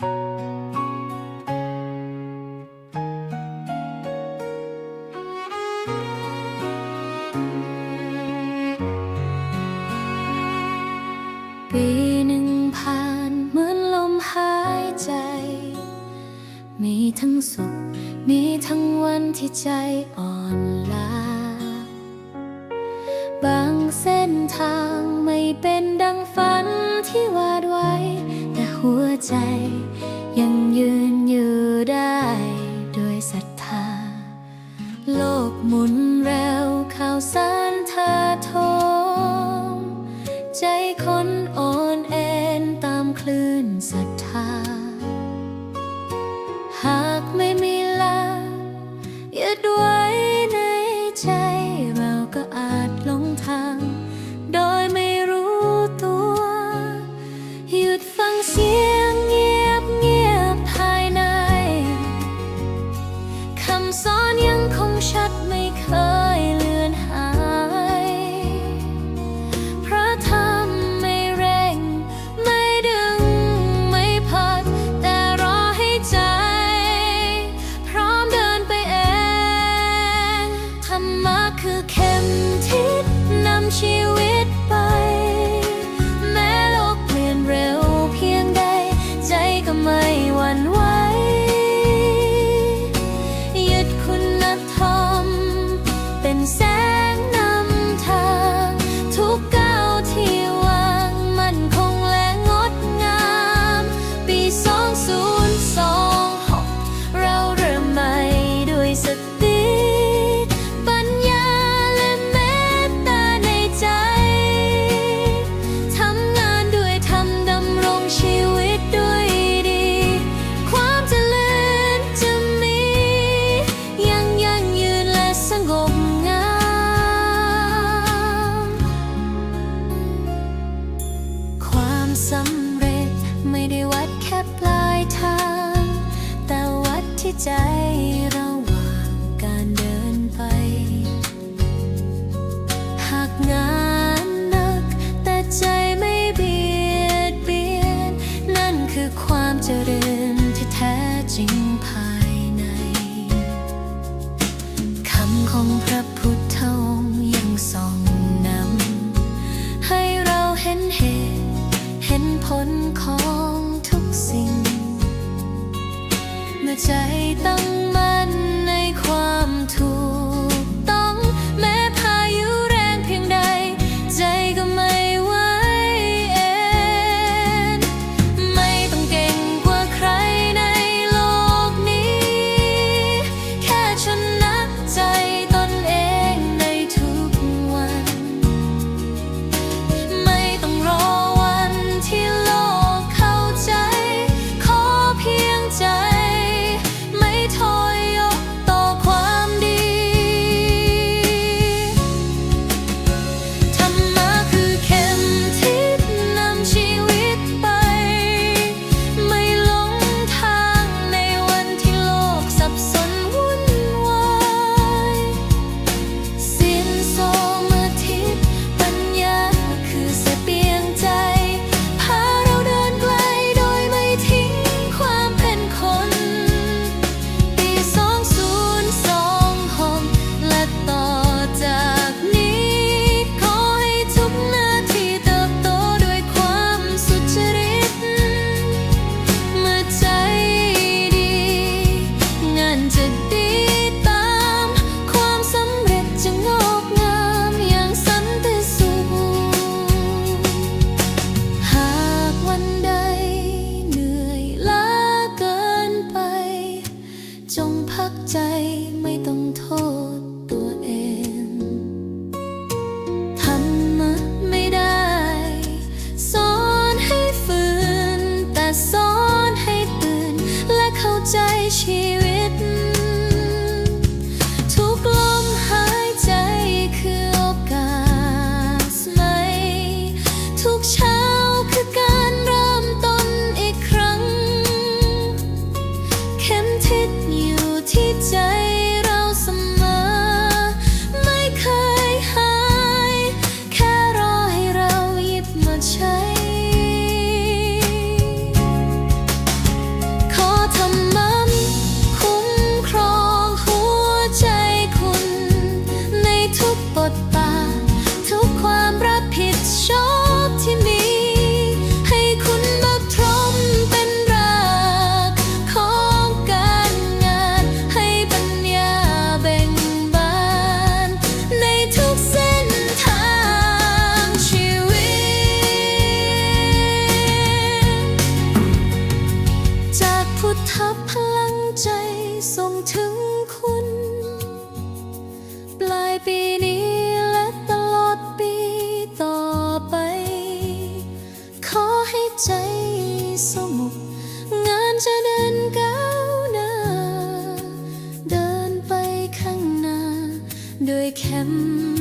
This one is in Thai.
ปีหนึ่งผ่านเหมือนลมหายใจ มีทั้งสุข มีทั้งวันที่ใจอ่อนล้า บางเส้นทางไม่เป็นดังฝันที่วาดไวแต่หัวใจ muốn คือเข็มทิศนำชีวิต ใจระหว่างการเดินไป หากงานหนักแต่ใจไม่เบียดเบียน นั่นคือความเจริญ ส่งถึงคุณ ปลายปีนี้และตลอดปีต่อไป ขอให้ใจสงบงานจะเดินก้าวหน้า เดินไปข้างหน้าด้วยแคม